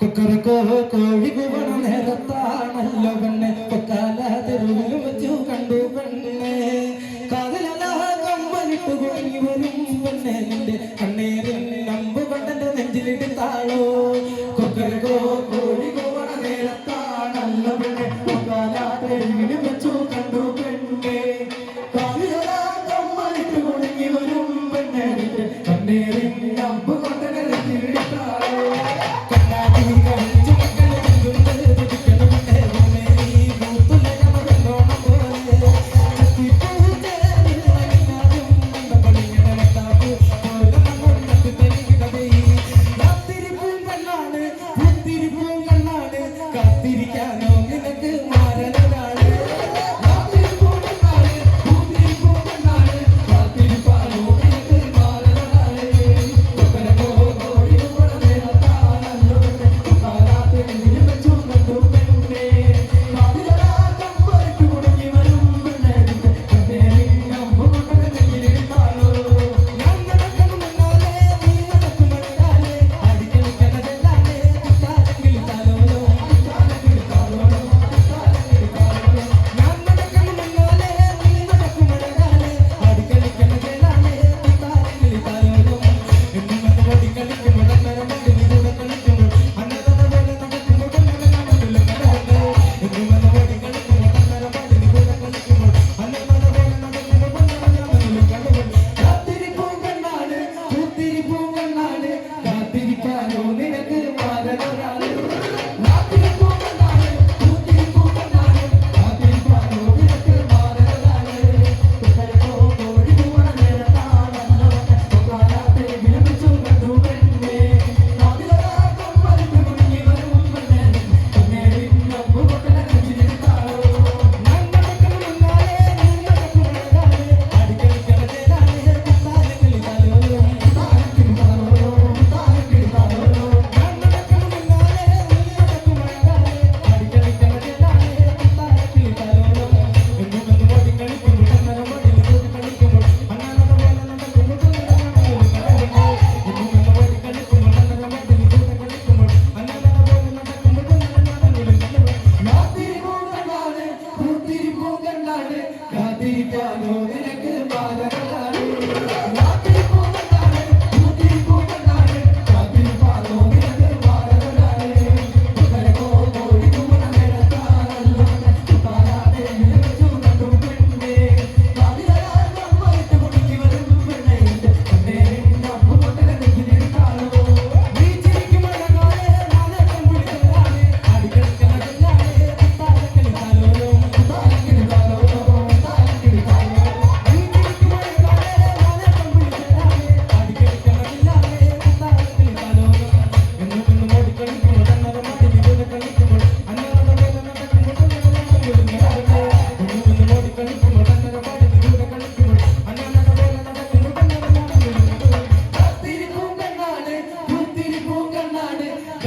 കൊക്കരക്കോ കോഴികുവണ നേരത്താണല്ലോ പെണ്ണെ. കൊക്കാല തെരുവിൽ വെച്ചു കണ്ടു പെണ്ണെ. കാതലല്ല കമ്പലിട്ടു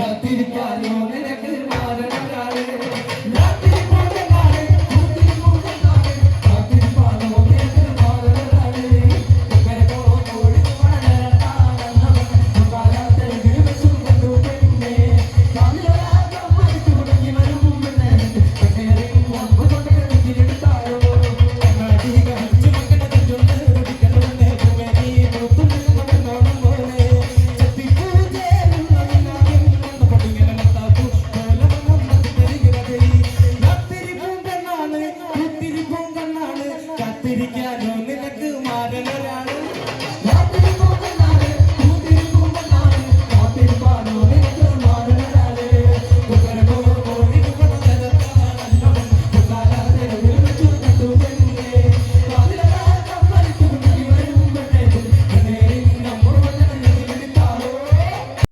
cartini che